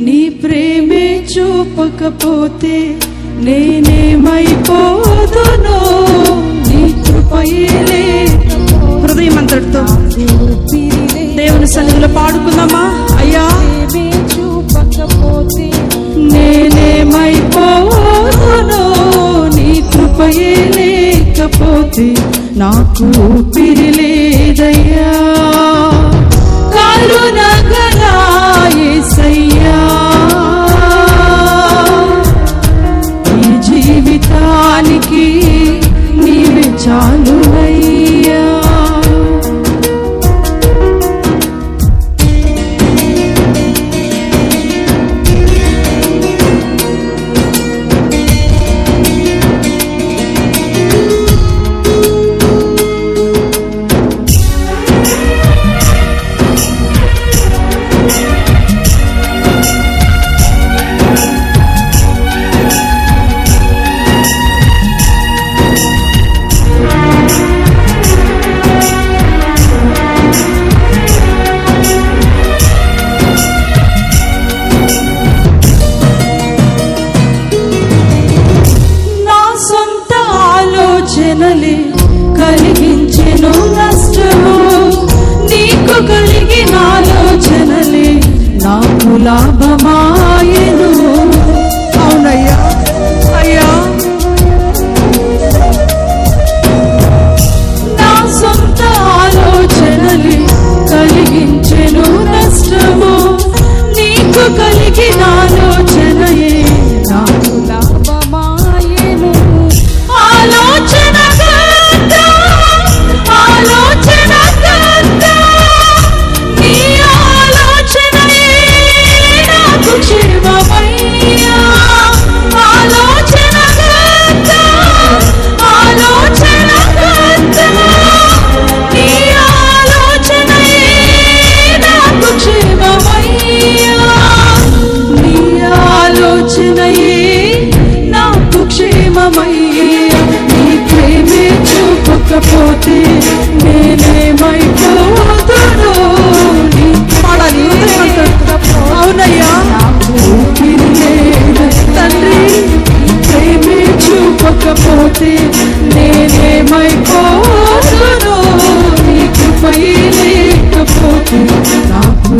నీ ప్రేమే చూపకపోతే నేనేమైపోదును? నీ కృపయలే హృదయం అంతటితో దేవుని సన్నిధిలో పాడుకుందామా? అయ్యా. చూపకపోతే నేనేమైపోదును? నీ కృపయలేకపోతే నాకు పిరి లేదయ్యా. లాభమా? చేసి నేనేమైపోను నీ కృపయే లేకపోతే నాకు